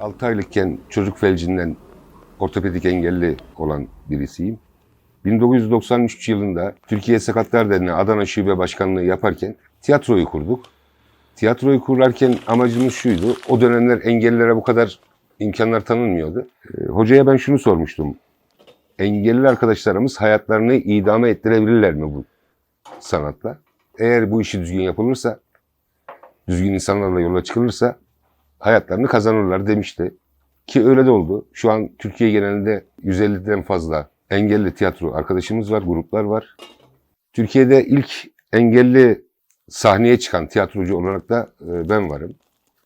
6 aylıkken çocuk felcinden ortopedik engelli olan birisiyim. 1993 yılında Türkiye Sakatlar Derneği Adana Şube Başkanlığı yaparken tiyatroyu kurduk. Tiyatroyu kurarken amacımız şuydu. O dönemler engellilere bu kadar imkanlar tanınmıyordu. Ee, hocaya ben şunu sormuştum. Engelli arkadaşlarımız hayatlarını idame ettirebilirler mi bu sanatla? Eğer bu işi düzgün yapılırsa, düzgün insanlarla yola çıkılırsa hayatlarını kazanırlar demişti. Ki öyle de oldu. Şu an Türkiye genelinde 150'den fazla engelli tiyatro arkadaşımız var, gruplar var. Türkiye'de ilk engelli sahneye çıkan tiyatrocu olarak da e, ben varım.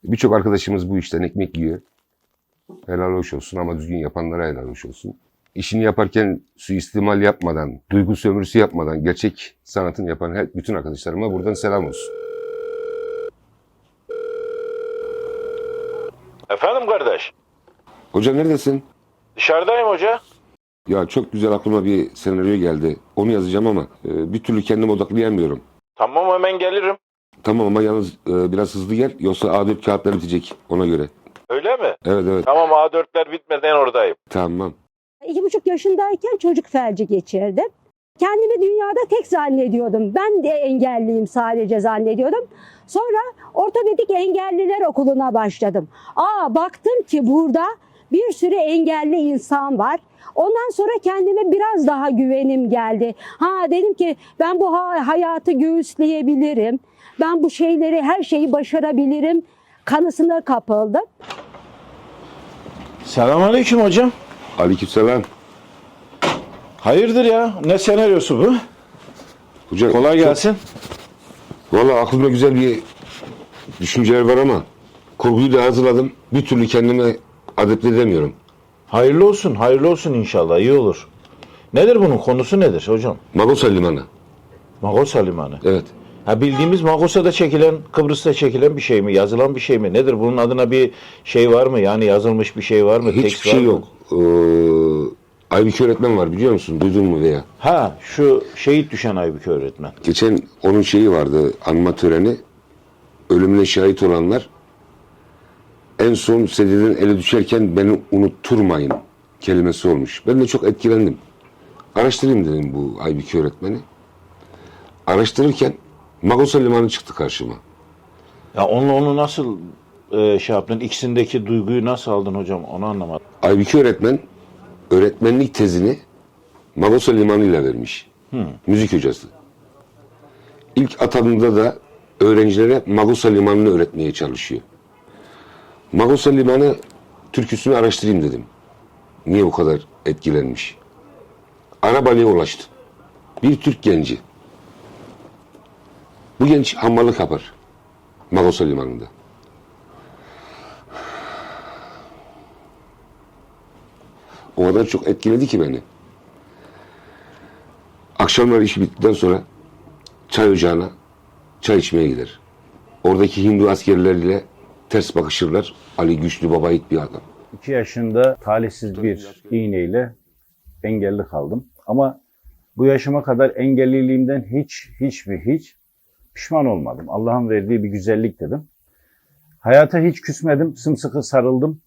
Birçok arkadaşımız bu işten ekmek yiyor. Helal hoş olsun ama düzgün yapanlara helal hoş olsun. İşini yaparken suistimal yapmadan, duygu sömürüsü yapmadan gerçek sanatını yapan her, bütün arkadaşlarıma buradan selam olsun. Efendim kardeş? Hoca neredesin? Dışarıdayım hoca. Ya çok güzel aklıma bir senaryo geldi. Onu yazacağım ama e, bir türlü kendimi odaklayamıyorum. Tamam hemen gelirim. Tamam ama yalnız e, biraz hızlı gel yoksa A4 kağıtlar bitecek ona göre. Öyle mi? Evet evet Tamam A4'ler bitmeden oradayım. tamam. İki buçuk yaşındayken çocuk felci geçirdim. Kendimi dünyada tek zannediyordum. Ben de engelliyim sadece zannediyordum. Sonra ortopedik engelliler okuluna başladım. Aa baktım ki burada bir sürü engelli insan var. Ondan sonra kendime biraz daha güvenim geldi. Ha dedim ki ben bu ha- hayatı göğüsleyebilirim. Ben bu şeyleri her şeyi başarabilirim. Kanısına kapıldım. Selamünaleyküm hocam. Aleykümselam. Hayırdır ya? Ne senaryosu bu? Hoca Kolay gelsin. Valla aklımda güzel bir düşünceler var ama kurguyu da hazırladım. Bir türlü kendime adapte edemiyorum. Hayırlı olsun, hayırlı olsun inşallah. iyi olur. Nedir bunun konusu nedir hocam? Magosa Limanı. Magosa Limanı. Evet. Ha bildiğimiz Magosa'da çekilen, Kıbrıs'ta çekilen bir şey mi? Yazılan bir şey mi? Nedir? Bunun adına bir şey var mı? Yani yazılmış bir şey var mı? Hiçbir Tekst var şey mı? yok. Ee, Aybük öğretmen var biliyor musun? Duydun mu veya? Ha şu şehit düşen Aybük öğretmen. Geçen onun şeyi vardı anma töreni. Ölümüne şahit olanlar en son sedyenin ele düşerken beni unutturmayın kelimesi olmuş. Ben de çok etkilendim. Araştırayım dedim bu Aybük öğretmeni. Araştırırken Magosa Limanı çıktı karşıma. Ya onu onu nasıl e, şey yaptın? İkisindeki duyguyu nasıl aldın hocam? Onu anlamadım. Aybüke öğretmen öğretmenlik tezini Magosa Limanı ile vermiş. Müzik hocası. İlk atadığında da öğrencilere Magosa Limanı'nı öğretmeye çalışıyor. Magosa Limanı türküsünü araştırayım dedim. Niye bu kadar etkilenmiş? Arabalı'ya ulaştım. Bir Türk genci. Bu genç hammalık yapar. Magosa Limanı'nda. Kadar çok etkiledi ki beni. Akşamlar iş bittikten sonra çay ocağına çay içmeye gider. Oradaki Hindu askerleriyle ters bakışırlar. Ali güçlü baba yiğit bir adam. 2 yaşında talihsiz bir iğneyle engelli kaldım. Ama bu yaşıma kadar engelliliğimden hiç, hiç ve hiç pişman olmadım. Allah'ın verdiği bir güzellik dedim. Hayata hiç küsmedim, sımsıkı sarıldım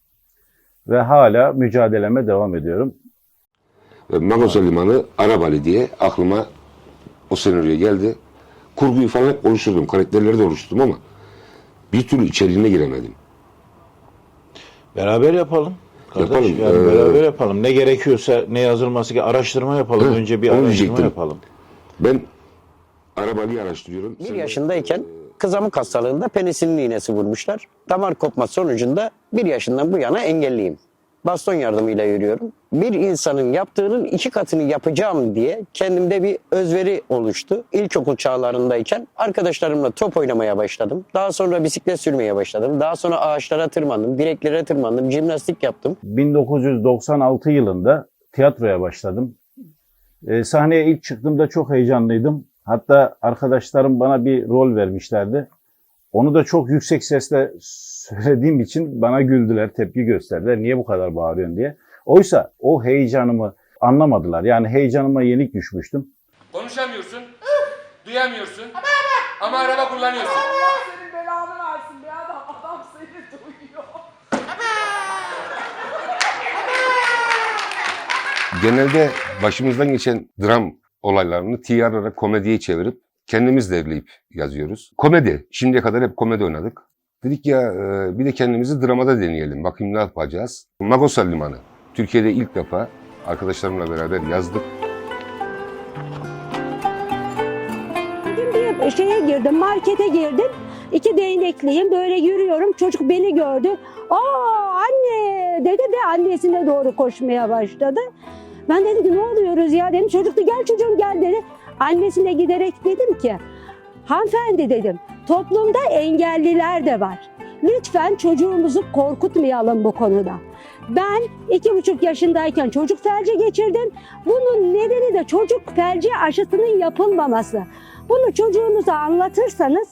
ve hala mücadeleme devam ediyorum. Magosa Limanı Arabali diye aklıma o senaryo geldi. Kurguyu falan hep oluşturdum. Karakterleri de oluşturdum ama bir türlü içeriğine giremedim. Beraber yapalım. Kardeş, Yapalım. Yani Ee, beraber yapalım. Ne gerekiyorsa, ne yazılması ki araştırma yapalım. Heh, Önce bir araştırma diyecektim. yapalım. Ben Arabali'yi araştırıyorum. Bir Sen- yaşındayken kızamık hastalığında penisilin iğnesi vurmuşlar. Damar kopması sonucunda bir yaşından bu yana engelliyim. Baston yardımıyla yürüyorum. Bir insanın yaptığının iki katını yapacağım diye kendimde bir özveri oluştu. İlkokul çağlarındayken arkadaşlarımla top oynamaya başladım. Daha sonra bisiklet sürmeye başladım. Daha sonra ağaçlara tırmandım, direklere tırmandım, jimnastik yaptım. 1996 yılında tiyatroya başladım. E, sahneye ilk çıktığımda çok heyecanlıydım. Hatta arkadaşlarım bana bir rol vermişlerdi. Onu da çok yüksek sesle söylediğim için bana güldüler, tepki gösterdiler. Niye bu kadar bağırıyorsun diye. Oysa o heyecanımı anlamadılar. Yani heyecanıma yenik düşmüştüm. Konuşamıyorsun, duyamıyorsun ama araba kullanıyorsun. Senin belanı versin be adam. Adam seni duyuyor. Genelde başımızdan geçen dram olaylarını tiyatrara komediye çevirip kendimiz derleyip yazıyoruz. Komedi. Şimdiye kadar hep komedi oynadık. Dedik ya e, bir de kendimizi dramada deneyelim. Bakayım ne yapacağız. Magosa Limanı. Türkiye'de ilk defa arkadaşlarımla beraber yazdık. Bugün bir şeye girdim, markete girdim. İki değnekliyim, böyle yürüyorum. Çocuk beni gördü. Aa anne dedi ve annesine doğru koşmaya başladı. Ben dedim ki ne oluyoruz ya dedim. Çocuk da gel çocuğum gel dedi. Annesine giderek dedim ki hanımefendi dedim toplumda engelliler de var. Lütfen çocuğumuzu korkutmayalım bu konuda. Ben iki buçuk yaşındayken çocuk felci geçirdim. Bunun nedeni de çocuk felci aşısının yapılmaması. Bunu çocuğunuza anlatırsanız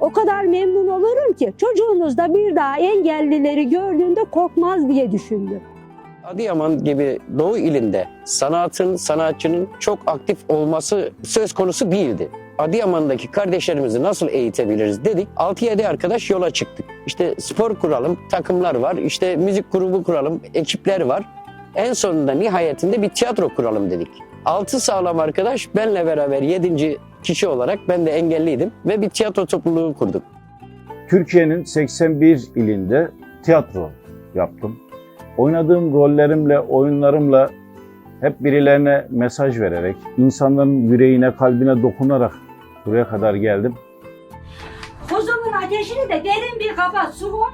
o kadar memnun olurum ki çocuğunuz da bir daha engellileri gördüğünde korkmaz diye düşündüm. Adıyaman gibi Doğu ilinde sanatın, sanatçının çok aktif olması söz konusu değildi. Adıyaman'daki kardeşlerimizi nasıl eğitebiliriz dedik. 6-7 arkadaş yola çıktık. İşte spor kuralım, takımlar var, işte müzik grubu kuralım, ekipler var. En sonunda nihayetinde bir tiyatro kuralım dedik. 6 sağlam arkadaş benle beraber 7. kişi olarak ben de engelliydim ve bir tiyatro topluluğu kurduk. Türkiye'nin 81 ilinde tiyatro yaptım. Oynadığım rollerimle, oyunlarımla hep birilerine mesaj vererek, insanların yüreğine, kalbine dokunarak buraya kadar geldim. Kuzumun ateşini de derin bir kaba su koy.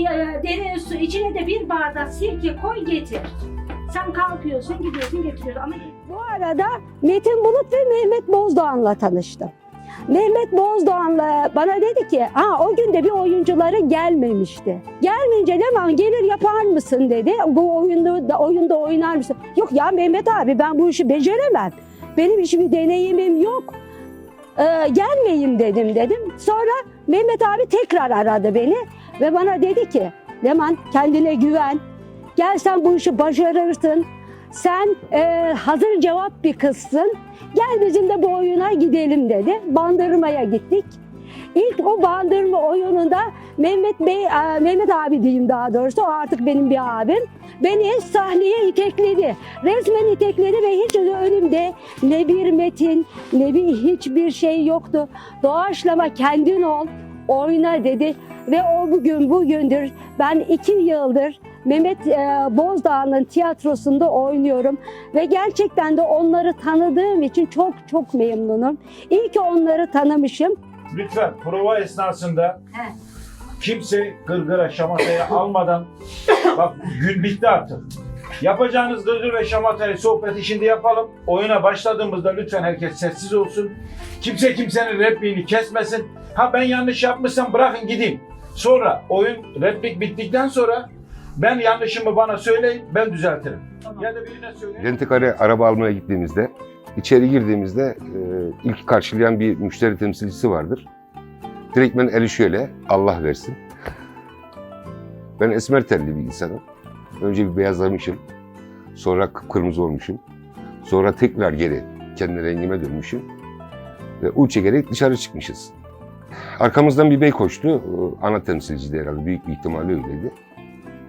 e, Derin su içine de bir bardak sirke koy getir. Sen kalkıyorsun gidiyorsun getiriyorsun ama Bu arada Metin Bulut ve Mehmet Bozdoğan'la tanıştım. Mehmet Bozdoğan'la bana dedi ki, ha o gün de bir oyuncuları gelmemişti. Gelmeyince Leman gelir yapar mısın dedi. Bu oyunda da oyunda oynar mısın? Yok ya Mehmet abi ben bu işi beceremem. Benim hiçbir deneyimim yok. Ee, gelmeyeyim dedim dedim. Sonra Mehmet abi tekrar aradı beni ve bana dedi ki, Leman kendine güven. Gel sen bu işi başarırsın. Sen e, hazır cevap bir kızsın. Gel bizim de bu oyuna gidelim dedi. Bandırmaya gittik. İlk o bandırma oyununda Mehmet Bey, e, Mehmet abi diyeyim daha doğrusu o artık benim bir abim. Beni sahneye itekledi. Resmen itekledi ve hiç önümde ne bir metin ne bir hiçbir şey yoktu. Doğaçlama kendin ol, oyna dedi. Ve o bugün bugündür ben iki yıldır Mehmet e, Bozdağ'ın tiyatrosunda oynuyorum ve gerçekten de onları tanıdığım için çok çok memnunum. İyi ki onları tanımışım. Lütfen prova esnasında kimse gırgıra şamataya almadan bak gün bitti artık. Yapacağınız gırgır ve şamatayı sohbeti şimdi yapalım. Oyuna başladığımızda lütfen herkes sessiz olsun. Kimse kimsenin repliğini kesmesin. Ha ben yanlış yapmışsam bırakın gideyim. Sonra oyun replik bittikten sonra ben yanlışımı bana söyleyin ben düzeltirim. Ya da birine söyleyin. Rentekare araba almaya gittiğimizde, içeri girdiğimizde e, ilk karşılayan bir müşteri temsilcisi vardır. Direktmen eli şöyle, Allah versin. Ben esmer tenli bir insanım. Önce bir beyazlamışım, sonra kıpkırmızı olmuşum. Sonra tekrar geri kendi rengime dönmüşüm. Ve U çekerek dışarı çıkmışız. Arkamızdan bir bey koştu. Ana temsilciydi herhalde, büyük bir ihtimalle öyleydi.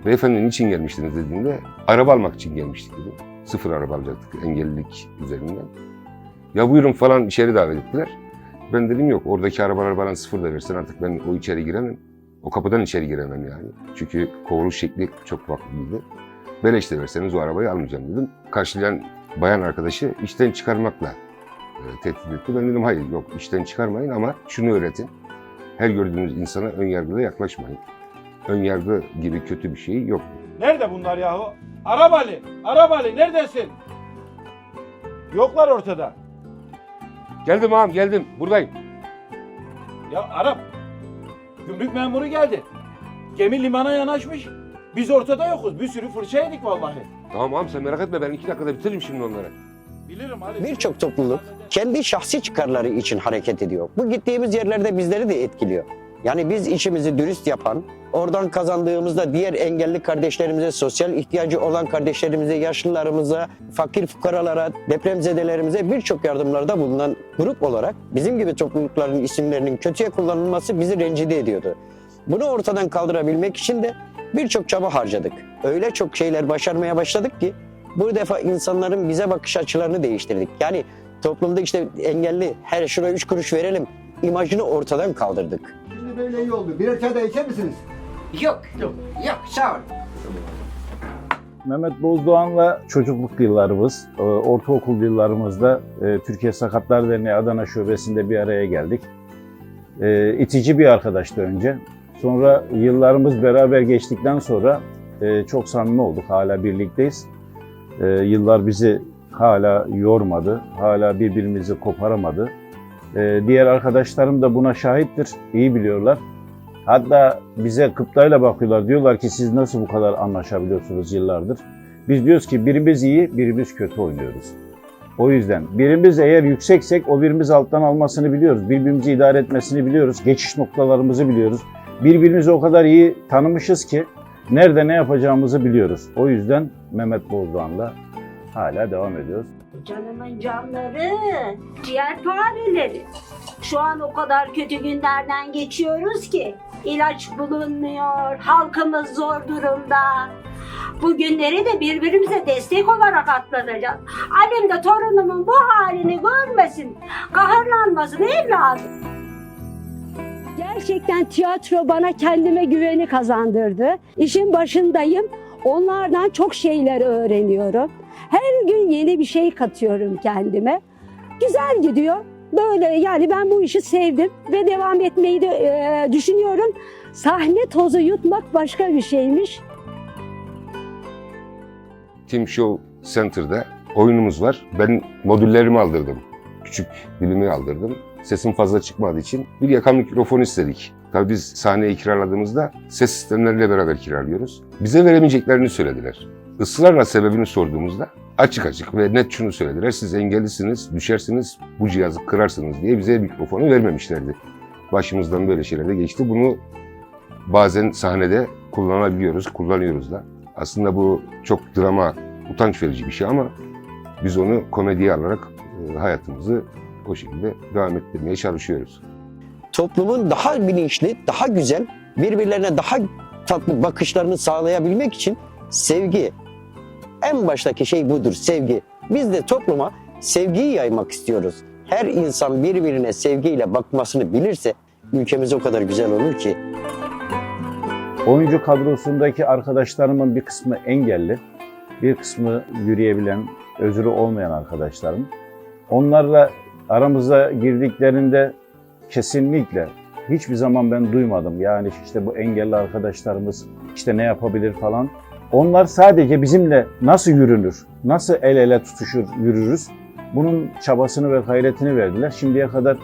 Beyefendi niçin gelmiştiniz dediğinde araba almak için gelmiştik dedim. Sıfır araba alacaktık engellilik üzerinden. Ya buyurun falan içeri davet ettiler. Ben dedim yok oradaki arabalar bana sıfır da versen artık ben o içeri giremem. O kapıdan içeri giremem yani. Çünkü kovuluş şekli çok farklıydı. Beleş de verseniz o arabayı almayacağım dedim. Karşılayan bayan arkadaşı işten çıkarmakla e, tehdit etti. Ben dedim hayır yok işten çıkarmayın ama şunu öğretin. Her gördüğünüz insana ön yargıyla yaklaşmayın. Ön yargı gibi kötü bir şey yok. Nerede bunlar yahu? Arabali, Arabali neredesin? Yoklar ortada. Geldim ağam geldim buradayım. Ya Arap, gümrük memuru geldi. Gemi limana yanaşmış. Biz ortada yokuz. Bir sürü fırça yedik vallahi. Tamam ağam sen merak etme ben iki dakikada bitiririm şimdi onları. Bilirim Ali. Birçok topluluk kendi şahsi çıkarları için hareket ediyor. Bu gittiğimiz yerlerde bizleri de etkiliyor. Yani biz işimizi dürüst yapan, oradan kazandığımızda diğer engelli kardeşlerimize, sosyal ihtiyacı olan kardeşlerimize, yaşlılarımıza, fakir fukaralara, depremzedelerimize birçok yardımlarda bulunan grup olarak bizim gibi toplulukların isimlerinin kötüye kullanılması bizi rencide ediyordu. Bunu ortadan kaldırabilmek için de birçok çaba harcadık. Öyle çok şeyler başarmaya başladık ki Bu defa insanların bize bakış açılarını değiştirdik. Yani toplumda işte engelli her şuna üç kuruş verelim imajını ortadan kaldırdık. Böyle iyi oldu. Birer çay da içer misiniz? Yok, yok, yok sağ ol. Mehmet Bozdoğan'la çocukluk yıllarımız, e, ortaokul yıllarımızda e, Türkiye Sakatlar Derneği Adana Şubesi'nde bir araya geldik. E, itici bir arkadaştı önce. Sonra yıllarımız beraber geçtikten sonra çok samimi olduk. Hala birlikteyiz. Yıllar bizi hala yormadı. Hala birbirimizi koparamadı. E, Diğer arkadaşlarım da buna şahittir. iyi biliyorlar. Hatta bize kıptayla bakıyorlar. Diyorlar ki siz nasıl bu kadar anlaşabiliyorsunuz yıllardır? Biz diyoruz ki birimiz iyi, birimiz kötü oynuyoruz. O yüzden birimiz eğer yükseksek o birimiz alttan almasını biliyoruz. Birbirimizi idare etmesini biliyoruz. Geçiş noktalarımızı biliyoruz. Birbirimizi o kadar iyi tanımışız ki nerede ne yapacağımızı biliyoruz. O yüzden Mehmet Bozdoğan'la hala devam ediyoruz. Canımın canları, ciğer fareleri. Şu an o kadar kötü günlerden geçiyoruz ki ilaç bulunmuyor, halkımız zor durumda. Bu günleri de birbirimize destek olarak atlatacağız. Annem de torunumun bu halini görmesin, kahırlanmasın evladım. Gerçekten tiyatro bana kendime güveni kazandırdı. İşin başındayım. Onlardan çok şeyler öğreniyorum. Her gün yeni bir şey katıyorum kendime. Güzel gidiyor. Böyle yani ben bu işi sevdim ve devam etmeyi de e, düşünüyorum. Sahne tozu yutmak başka bir şeymiş. Team Show Center'da oyunumuz var. Ben modüllerimi aldırdım. Küçük dilimi aldırdım. Sesim fazla çıkmadığı için bir yakan mikrofon istedik. Tabii biz sahneyi kiraladığımızda ses sistemleriyle beraber kiralıyoruz. Bize veremeyeceklerini söylediler. Israrla sebebini sorduğumuzda açık açık ve net şunu söylediler. Siz engellisiniz, düşersiniz, bu cihazı kırarsınız diye bize mikrofonu vermemişlerdi. Başımızdan böyle şeyler de geçti. Bunu bazen sahnede kullanabiliyoruz, kullanıyoruz da. Aslında bu çok drama, utanç verici bir şey ama biz onu komediye alarak e, hayatımızı o şekilde devam ettirmeye çalışıyoruz. Toplumun daha bilinçli, daha güzel, birbirlerine daha tatlı bakışlarını sağlayabilmek için sevgi. En baştaki şey budur, sevgi. Biz de topluma sevgiyi yaymak istiyoruz. Her insan birbirine sevgiyle bakmasını bilirse ülkemiz o kadar güzel olur ki. Oyuncu kadrosundaki arkadaşlarımın bir kısmı engelli, bir kısmı yürüyebilen, özürü olmayan arkadaşlarım. Onlarla aramıza girdiklerinde kesinlikle hiçbir zaman ben duymadım. Yani işte bu engelli arkadaşlarımız işte ne yapabilir falan. Onlar sadece bizimle nasıl yürünür, nasıl el ele tutuşur, yürürüz. Bunun çabasını ve gayretini verdiler. Şimdiye kadar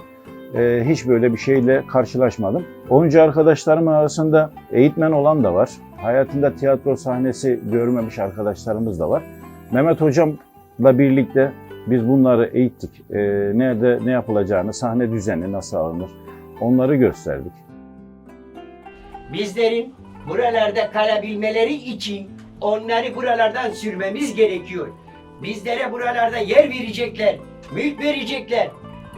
e, hiç böyle bir şeyle karşılaşmadım. Oyuncu arkadaşlarımın arasında eğitmen olan da var. Hayatında tiyatro sahnesi görmemiş arkadaşlarımız da var. Mehmet Hocam'la birlikte biz bunları eğittik. E, nerede ne yapılacağını, sahne düzeni nasıl alınır onları gösterdik. Bizlerin buralarda kalabilmeleri için onları buralardan sürmemiz gerekiyor. Bizlere buralarda yer verecekler, mülk verecekler.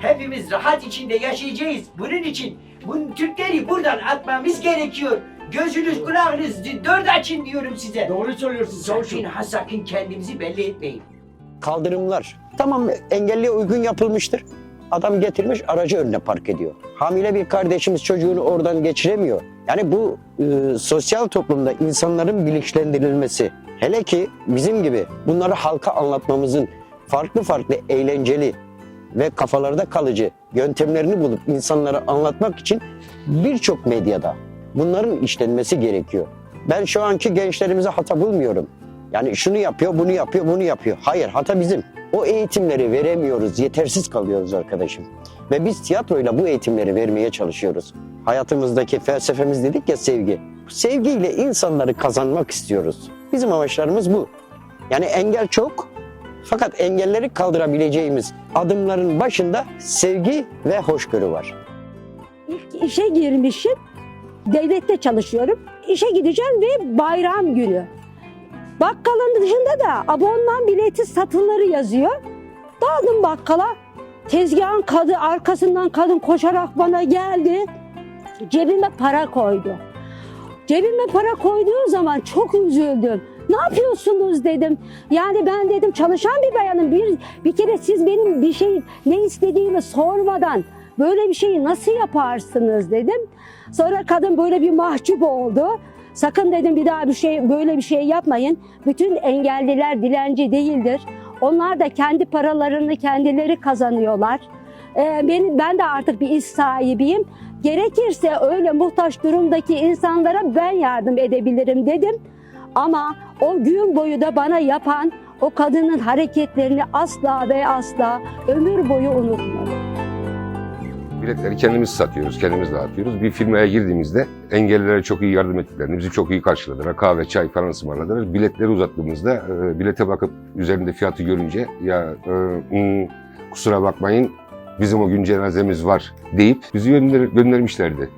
Hepimiz rahat içinde yaşayacağız. Bunun için bu Türkleri buradan atmamız gerekiyor. Gözünüz kulağınız dört açın diyorum size. Doğru söylüyorsun Sakın ha sakın kendimizi belli etmeyin. Kaldırımlar tamam engelliye uygun yapılmıştır. Adam getirmiş aracı önüne park ediyor. Hamile bir kardeşimiz çocuğunu oradan geçiremiyor. Yani bu e, sosyal toplumda insanların bilinçlendirilmesi, hele ki bizim gibi bunları halka anlatmamızın farklı farklı eğlenceli ve kafalarda kalıcı yöntemlerini bulup insanlara anlatmak için birçok medyada bunların işlenmesi gerekiyor. Ben şu anki gençlerimize hata bulmuyorum. Yani şunu yapıyor, bunu yapıyor, bunu yapıyor. Hayır, hata bizim. O eğitimleri veremiyoruz, yetersiz kalıyoruz arkadaşım. Ve biz tiyatroyla bu eğitimleri vermeye çalışıyoruz. Hayatımızdaki felsefemiz dedik ya sevgi. Sevgiyle insanları kazanmak istiyoruz. Bizim amaçlarımız bu. Yani engel çok fakat engelleri kaldırabileceğimiz adımların başında sevgi ve hoşgörü var. İlk işe girmişim. Devlette çalışıyorum. İşe gideceğim ve bayram günü. Bakkalın dışında da abonman bileti satılları yazıyor. Daldım bakkala. Tezgahın kadı arkasından kadın koşarak bana geldi. Cebime para koydu. Cebime para koyduğu zaman çok üzüldüm. Ne yapıyorsunuz dedim. Yani ben dedim çalışan bir bayanım. Bir, bir kere siz benim bir şey ne istediğimi sormadan böyle bir şeyi nasıl yaparsınız dedim. Sonra kadın böyle bir mahcup oldu. Sakın dedim bir daha bir şey böyle bir şey yapmayın. Bütün engelliler dilenci değildir. Onlar da kendi paralarını kendileri kazanıyorlar. Ee, benim, ben de artık bir iş sahibiyim. Gerekirse öyle muhtaç durumdaki insanlara ben yardım edebilirim dedim. Ama o gün boyu da bana yapan o kadının hareketlerini asla ve asla ömür boyu unutmadım. Biletleri kendimiz satıyoruz, kendimiz dağıtıyoruz. Bir firmaya girdiğimizde engellilere çok iyi yardım ettiklerini, bizi çok iyi karşıladılar. Kahve, çay falan ısmarladılar. Biletleri uzattığımızda e, bilete bakıp üzerinde fiyatı görünce ya e, hmm, kusura bakmayın bizim o gün cenazemiz var deyip bizi gönder göndermişlerdi.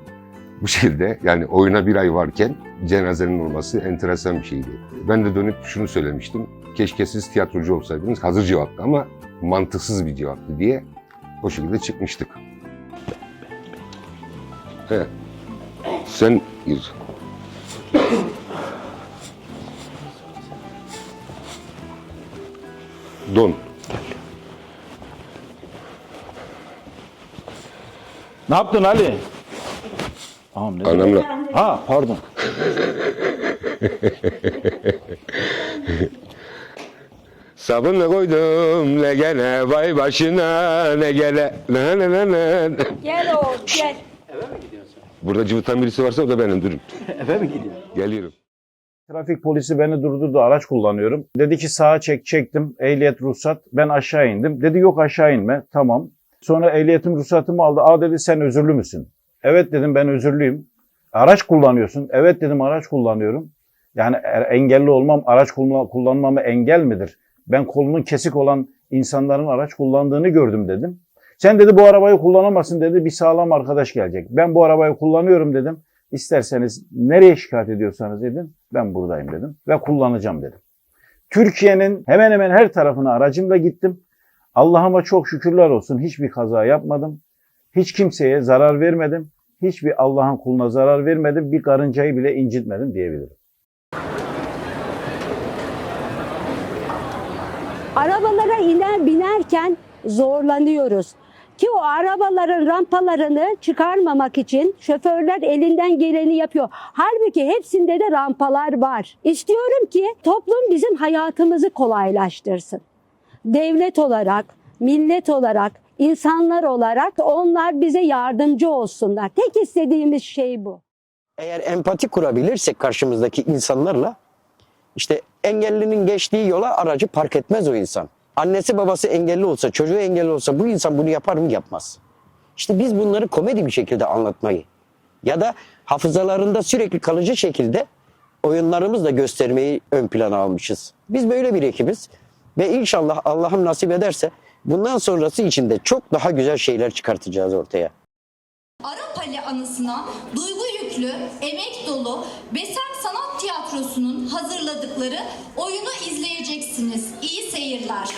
Bu şekilde yani oyuna bir ay varken cenazenin olması enteresan bir şeydi. Ben de dönüp şunu söylemiştim. Keşke siz tiyatrocu olsaydınız. Hazır cevaptı ama mantıksız bir cevaptı diye o şekilde çıkmıştık. He. Sen gir. Don. Ne yaptın Ali? Tamam, ne Anamla. Ha pardon. Sabunla koydum ne gene vay başına ne gele ne ne ne ne. Gel oğlum gel. Burada cıvıtan birisi varsa o da benim durun. Eve mi gidiyorsun? Geliyorum. Trafik polisi beni durdurdu araç kullanıyorum. Dedi ki sağa çek çektim ehliyet ruhsat ben aşağı indim. Dedi yok aşağı inme tamam. Sonra ehliyetim ruhsatımı aldı. Aa dedi sen özürlü müsün? Evet dedim ben özürlüyüm. Araç kullanıyorsun. Evet dedim araç kullanıyorum. Yani er- engelli olmam araç kullan- kullanmama engel midir? Ben kolunun kesik olan insanların araç kullandığını gördüm dedim. Sen dedi bu arabayı kullanamazsın dedi bir sağlam arkadaş gelecek. Ben bu arabayı kullanıyorum dedim. İsterseniz nereye şikayet ediyorsanız edin ben buradayım dedim ve kullanacağım dedim. Türkiye'nin hemen hemen her tarafına aracımla gittim. Allah'ıma çok şükürler olsun hiçbir kaza yapmadım. Hiç kimseye zarar vermedim. Hiçbir Allah'ın kuluna zarar vermedim. Bir karıncayı bile incitmedim diyebilirim. Arabalara iner binerken zorlanıyoruz. Ki o arabaların rampalarını çıkarmamak için şoförler elinden geleni yapıyor. Halbuki hepsinde de rampalar var. İstiyorum ki toplum bizim hayatımızı kolaylaştırsın. Devlet olarak, millet olarak, insanlar olarak onlar bize yardımcı olsunlar. Tek istediğimiz şey bu. Eğer empati kurabilirsek karşımızdaki insanlarla işte engellinin geçtiği yola aracı park etmez o insan. Annesi babası engelli olsa, çocuğu engelli olsa bu insan bunu yapar mı? Yapmaz. İşte biz bunları komedi bir şekilde anlatmayı ya da hafızalarında sürekli kalıcı şekilde oyunlarımızla göstermeyi ön plana almışız. Biz böyle bir ekibiz ve inşallah Allah'ım nasip ederse bundan sonrası için de çok daha güzel şeyler çıkartacağız ortaya. Arapali anısına duygu yüklü, emek dolu Besem Sanat Tiyatrosu'nun hazırladıkları oyunu izleyeceksiniz. İyi seyirler.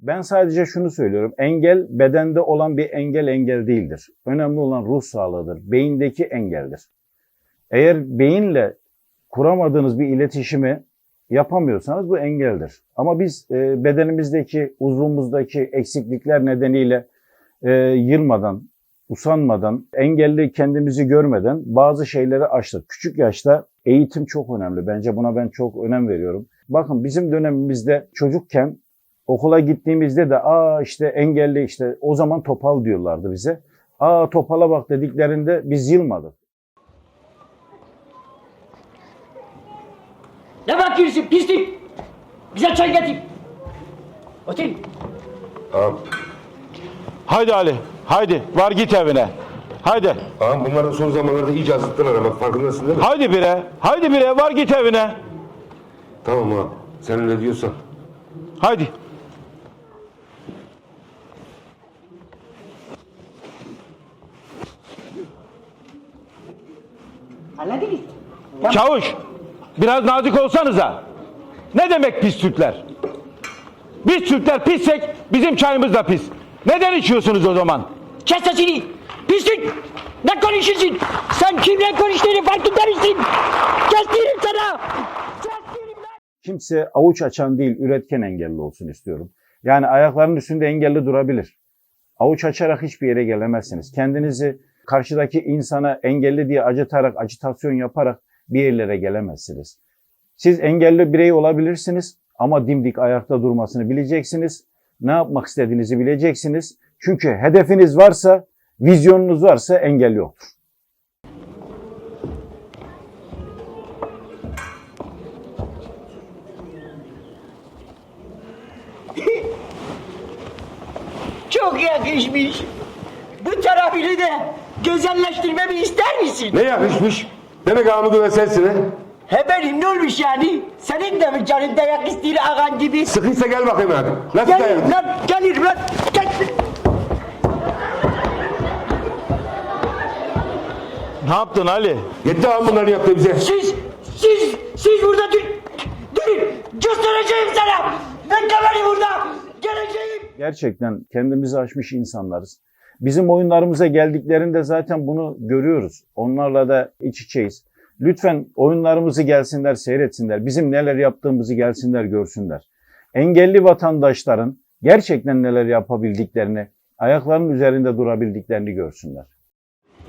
Ben sadece şunu söylüyorum. Engel bedende olan bir engel engel değildir. Önemli olan ruh sağlığıdır. Beyindeki engeldir. Eğer beyinle kuramadığınız bir iletişimi yapamıyorsanız bu engeldir. Ama biz e, bedenimizdeki, uzvumuzdaki eksiklikler nedeniyle e, yılmadan, usanmadan, engelli kendimizi görmeden bazı şeyleri aştık. Küçük yaşta eğitim çok önemli. Bence buna ben çok önem veriyorum. Bakın bizim dönemimizde çocukken okula gittiğimizde de aa işte engelli işte o zaman topal diyorlardı bize. Aa topala bak dediklerinde biz yılmadık. Ne bakıyorsun pislik? Bize çay getir. Otur. Ağam, Haydi Ali. Haydi var git evine. Haydi. ağam bunların son zamanlarda iyice azıttılar ama farkındasın değil mi? Haydi bire. Haydi bire var git evine. Tamam ağam. Sen öyle diyorsan. Haydi. Anladınız? Çavuş. Biraz nazik olsanıza. Ne demek pis Türkler? Biz Türkler pissek bizim çayımız da pis. Neden içiyorsunuz o zaman? Kes sesini. Pis Pislik! Ne konuşuyorsun? Sen kimle konuştuğunu farkında mısın? Gösteririm sana! Gösteririm lan! Kimse avuç açan değil, üretken engelli olsun istiyorum. Yani ayaklarının üstünde engelli durabilir. Avuç açarak hiçbir yere gelemezsiniz. Kendinizi karşıdaki insana engelli diye acıtarak, acitasyon yaparak bir yerlere gelemezsiniz. Siz engelli birey olabilirsiniz ama dimdik ayakta durmasını bileceksiniz. Ne yapmak istediğinizi bileceksiniz. Çünkü hedefiniz varsa, vizyonunuz varsa engel yoktur. Çok yakışmış. Bu tarafını da güzelleştirmemi ister misin? Ne yakışmış? Demek Amudu ve sensin he? He benim ne olmuş yani? Senin de mi canın dayak istiyor ağan gibi? Sıkıysa gel bakayım hadi. Nasıl Gelir dayanır? lan, gelir lan. Gel. Ne yaptın Ali? Yetti ağam bunları yaptı bize. Siz, siz, siz burada dur. Durun. Göstereceğim sana. Bekle beni burada. Geleceğim. Gerçekten kendimizi aşmış insanlarız. Bizim oyunlarımıza geldiklerinde zaten bunu görüyoruz. Onlarla da iç içeyiz. Lütfen oyunlarımızı gelsinler, seyretsinler. Bizim neler yaptığımızı gelsinler, görsünler. Engelli vatandaşların gerçekten neler yapabildiklerini, ayaklarının üzerinde durabildiklerini görsünler.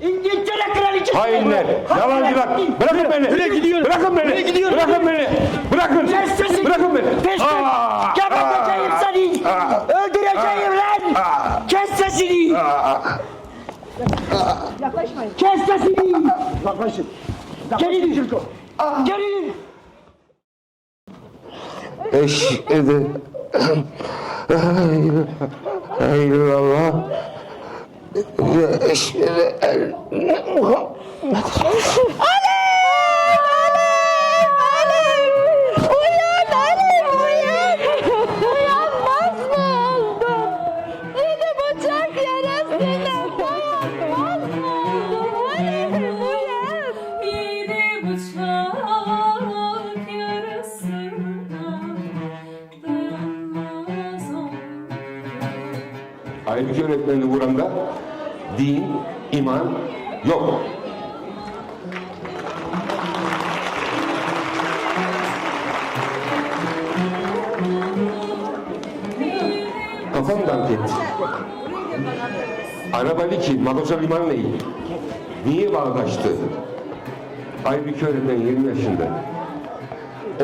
İngiltere kraliçesi. Hainler, yalancılar. Bırakın beni. Nereye gidiyorsun? Bırakın beni. Nereye gidiyorsun? Bırakın beni. Bırakın. Bırakın beni. Aa! Geberteceğim seni. Öldüreceğim lan. Kes sesini. Sesini. Yaklaşın. Gelin. Gelin. Eşhedü Hayır Allah ve eşhedü en Uyan din, iman yok. Kafam dank etti. Arabalı ki Magosa Liman'la ilgili. Niye bağdaştı? Halbuki öğretmen 20 yaşında.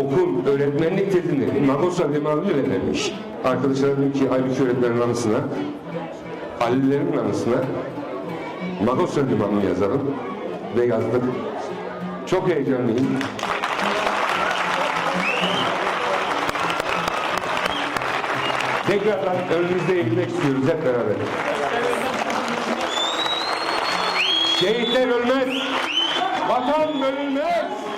Okul öğretmenlik tezini Magosa Limanlı ile vermiş. Arkadaşlar dedim ki Halbuki öğretmenin anısına Alilerin anısına Magosa Limanı yazalım ve yazdık. Çok heyecanlıyım. Tekrardan önünüzde eğilmek istiyoruz hep beraber. Şehitler ölmez, vatan bölünmez.